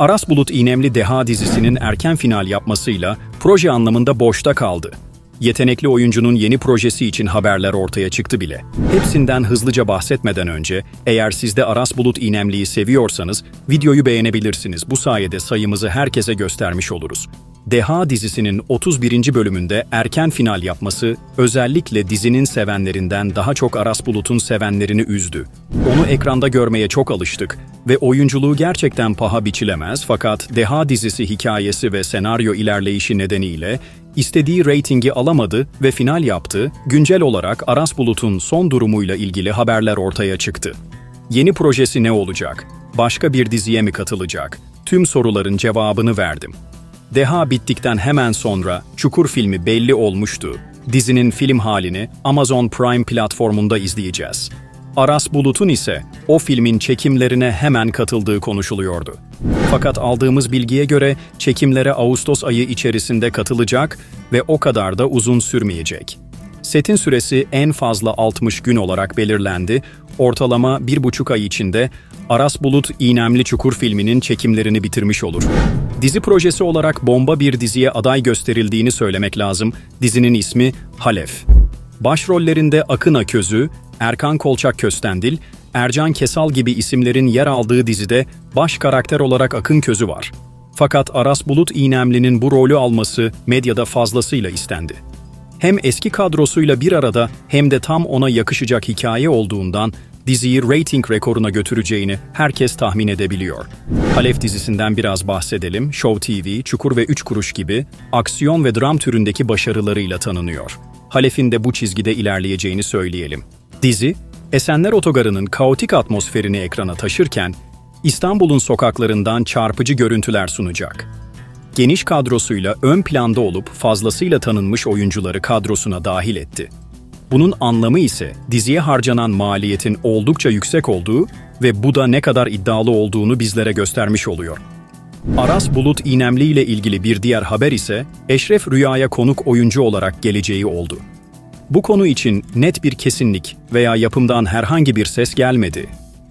Aras Bulut İğnemli Deha dizisinin erken final yapmasıyla proje anlamında boşta kaldı. Yetenekli oyuncunun yeni projesi için haberler ortaya çıktı bile. Hepsinden hızlıca bahsetmeden önce, eğer siz de Aras Bulut İğnemli'yi seviyorsanız videoyu beğenebilirsiniz. Bu sayede sayımızı herkese göstermiş oluruz. Deha dizisinin 31. bölümünde erken final yapması özellikle dizinin sevenlerinden daha çok Aras Bulut'un sevenlerini üzdü. Onu ekranda görmeye çok alıştık ve oyunculuğu gerçekten paha biçilemez fakat Deha dizisi hikayesi ve senaryo ilerleyişi nedeniyle istediği reytingi alamadı ve final yaptı. Güncel olarak Aras Bulut'un son durumuyla ilgili haberler ortaya çıktı. Yeni projesi ne olacak? Başka bir diziye mi katılacak? Tüm soruların cevabını verdim. Deha bittikten hemen sonra Çukur filmi belli olmuştu. Dizinin film halini Amazon Prime platformunda izleyeceğiz. Aras Bulut'un ise o filmin çekimlerine hemen katıldığı konuşuluyordu. Fakat aldığımız bilgiye göre çekimlere Ağustos ayı içerisinde katılacak ve o kadar da uzun sürmeyecek. Setin süresi en fazla 60 gün olarak belirlendi. Ortalama bir buçuk ay içinde Aras Bulut İğnemli Çukur filminin çekimlerini bitirmiş olur. Dizi projesi olarak bomba bir diziye aday gösterildiğini söylemek lazım. Dizinin ismi Halef. Başrollerinde Akın Aközü, Erkan Kolçak Köstendil, Ercan Kesal gibi isimlerin yer aldığı dizide baş karakter olarak Akın Közü var. Fakat Aras Bulut İğnemli'nin bu rolü alması medyada fazlasıyla istendi hem eski kadrosuyla bir arada hem de tam ona yakışacak hikaye olduğundan diziyi rating rekoruna götüreceğini herkes tahmin edebiliyor. Halef dizisinden biraz bahsedelim. Show TV, Çukur ve Üç Kuruş gibi aksiyon ve dram türündeki başarılarıyla tanınıyor. Halef'in de bu çizgide ilerleyeceğini söyleyelim. Dizi, Esenler Otogarı'nın kaotik atmosferini ekrana taşırken İstanbul'un sokaklarından çarpıcı görüntüler sunacak geniş kadrosuyla ön planda olup fazlasıyla tanınmış oyuncuları kadrosuna dahil etti. Bunun anlamı ise diziye harcanan maliyetin oldukça yüksek olduğu ve bu da ne kadar iddialı olduğunu bizlere göstermiş oluyor. Aras Bulut İğnemli ile ilgili bir diğer haber ise Eşref Rüya'ya konuk oyuncu olarak geleceği oldu. Bu konu için net bir kesinlik veya yapımdan herhangi bir ses gelmedi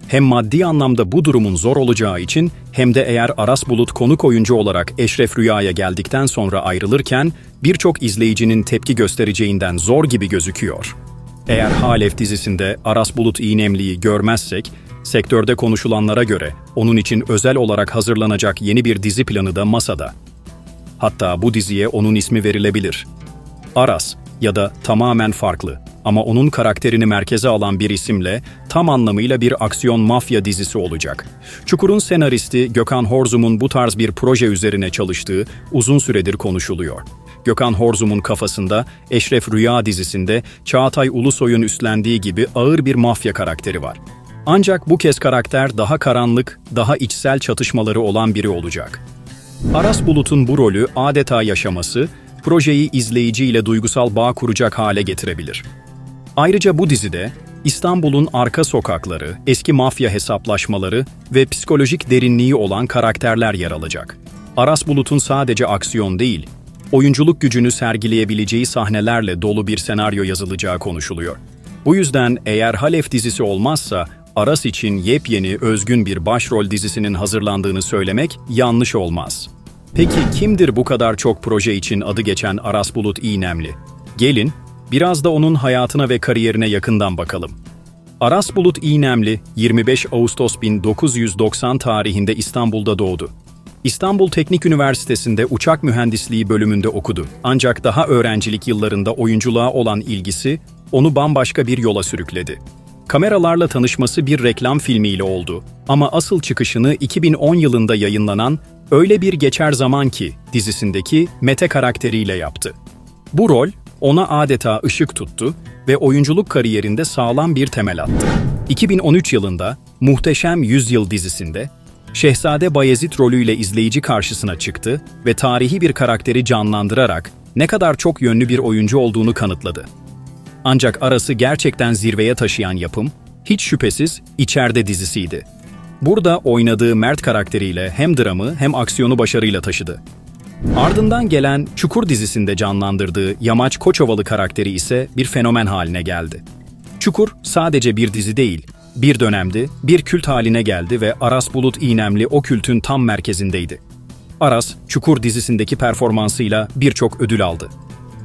hem maddi anlamda bu durumun zor olacağı için hem de eğer Aras Bulut konuk oyuncu olarak Eşref Rüya'ya geldikten sonra ayrılırken birçok izleyicinin tepki göstereceğinden zor gibi gözüküyor. Eğer Halef dizisinde Aras Bulut İğnemli'yi görmezsek, sektörde konuşulanlara göre onun için özel olarak hazırlanacak yeni bir dizi planı da masada. Hatta bu diziye onun ismi verilebilir. Aras ya da tamamen farklı ama onun karakterini merkeze alan bir isimle tam anlamıyla bir aksiyon mafya dizisi olacak. Çukur'un senaristi Gökhan Horzum'un bu tarz bir proje üzerine çalıştığı uzun süredir konuşuluyor. Gökhan Horzum'un kafasında Eşref Rüya dizisinde Çağatay Ulusoy'un üstlendiği gibi ağır bir mafya karakteri var. Ancak bu kez karakter daha karanlık, daha içsel çatışmaları olan biri olacak. Aras Bulut'un bu rolü adeta yaşaması, projeyi izleyiciyle duygusal bağ kuracak hale getirebilir. Ayrıca bu dizide İstanbul'un arka sokakları, eski mafya hesaplaşmaları ve psikolojik derinliği olan karakterler yer alacak. Aras Bulut'un sadece aksiyon değil, oyunculuk gücünü sergileyebileceği sahnelerle dolu bir senaryo yazılacağı konuşuluyor. Bu yüzden eğer Halef dizisi olmazsa Aras için yepyeni, özgün bir başrol dizisinin hazırlandığını söylemek yanlış olmaz. Peki kimdir bu kadar çok proje için adı geçen Aras Bulut İğnemli? Gelin Biraz da onun hayatına ve kariyerine yakından bakalım. Aras Bulut İğnemli 25 Ağustos 1990 tarihinde İstanbul'da doğdu. İstanbul Teknik Üniversitesi'nde uçak mühendisliği bölümünde okudu. Ancak daha öğrencilik yıllarında oyunculuğa olan ilgisi onu bambaşka bir yola sürükledi. Kameralarla tanışması bir reklam filmiyle oldu ama asıl çıkışını 2010 yılında yayınlanan Öyle Bir Geçer Zaman Ki dizisindeki Mete karakteriyle yaptı. Bu rol ona adeta ışık tuttu ve oyunculuk kariyerinde sağlam bir temel attı. 2013 yılında Muhteşem Yüzyıl dizisinde Şehzade Bayezid rolüyle izleyici karşısına çıktı ve tarihi bir karakteri canlandırarak ne kadar çok yönlü bir oyuncu olduğunu kanıtladı. Ancak arası gerçekten zirveye taşıyan yapım, hiç şüphesiz içeride dizisiydi. Burada oynadığı Mert karakteriyle hem dramı hem aksiyonu başarıyla taşıdı. Ardından gelen Çukur dizisinde canlandırdığı Yamaç Koçovalı karakteri ise bir fenomen haline geldi. Çukur sadece bir dizi değil, Bir dönemdi, bir kült haline geldi ve Aras Bulut İynemli o kültün tam merkezindeydi. Aras, Çukur dizisindeki performansıyla birçok ödül aldı.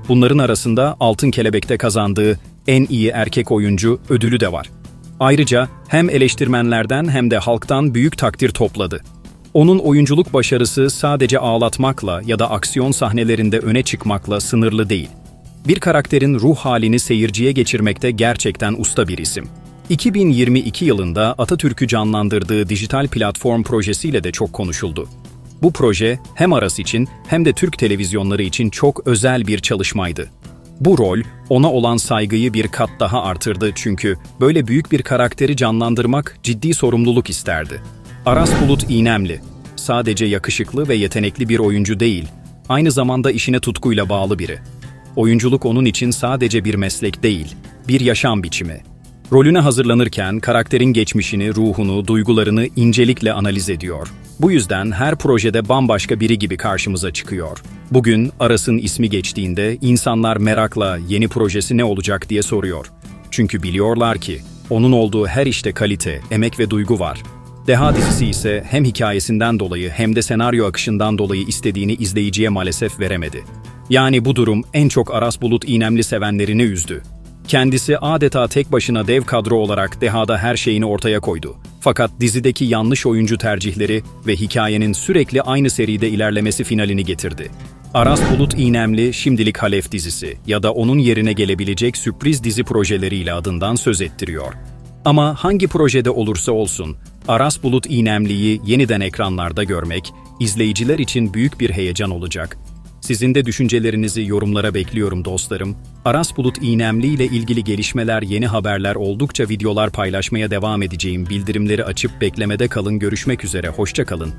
Bunların arasında Altın Kelebek'te kazandığı en iyi erkek oyuncu ödülü de var. Ayrıca hem eleştirmenlerden hem de halktan büyük takdir topladı. Onun oyunculuk başarısı sadece ağlatmakla ya da aksiyon sahnelerinde öne çıkmakla sınırlı değil. Bir karakterin ruh halini seyirciye geçirmekte gerçekten usta bir isim. 2022 yılında Atatürk'ü canlandırdığı dijital platform projesiyle de çok konuşuldu. Bu proje hem Aras için hem de Türk televizyonları için çok özel bir çalışmaydı. Bu rol ona olan saygıyı bir kat daha artırdı çünkü böyle büyük bir karakteri canlandırmak ciddi sorumluluk isterdi. Aras Bulut İynemli, sadece yakışıklı ve yetenekli bir oyuncu değil, aynı zamanda işine tutkuyla bağlı biri. Oyunculuk onun için sadece bir meslek değil, bir yaşam biçimi. Rolüne hazırlanırken karakterin geçmişini, ruhunu, duygularını incelikle analiz ediyor. Bu yüzden her projede bambaşka biri gibi karşımıza çıkıyor. Bugün Aras'ın ismi geçtiğinde insanlar merakla yeni projesi ne olacak diye soruyor. Çünkü biliyorlar ki onun olduğu her işte kalite, emek ve duygu var. Deha dizisi ise hem hikayesinden dolayı hem de senaryo akışından dolayı istediğini izleyiciye maalesef veremedi. Yani bu durum en çok Aras Bulut İynemli sevenlerini üzdü. Kendisi adeta tek başına dev kadro olarak Deha'da her şeyini ortaya koydu. Fakat dizideki yanlış oyuncu tercihleri ve hikayenin sürekli aynı seride ilerlemesi finalini getirdi. Aras Bulut İynemli şimdilik Halef dizisi ya da onun yerine gelebilecek sürpriz dizi projeleriyle adından söz ettiriyor. Ama hangi projede olursa olsun, Aras Bulut İynemli'yi yeniden ekranlarda görmek, izleyiciler için büyük bir heyecan olacak. Sizin de düşüncelerinizi yorumlara bekliyorum dostlarım. Aras Bulut İynemli ile ilgili gelişmeler, yeni haberler oldukça videolar paylaşmaya devam edeceğim. Bildirimleri açıp beklemede kalın. Görüşmek üzere, hoşça kalın.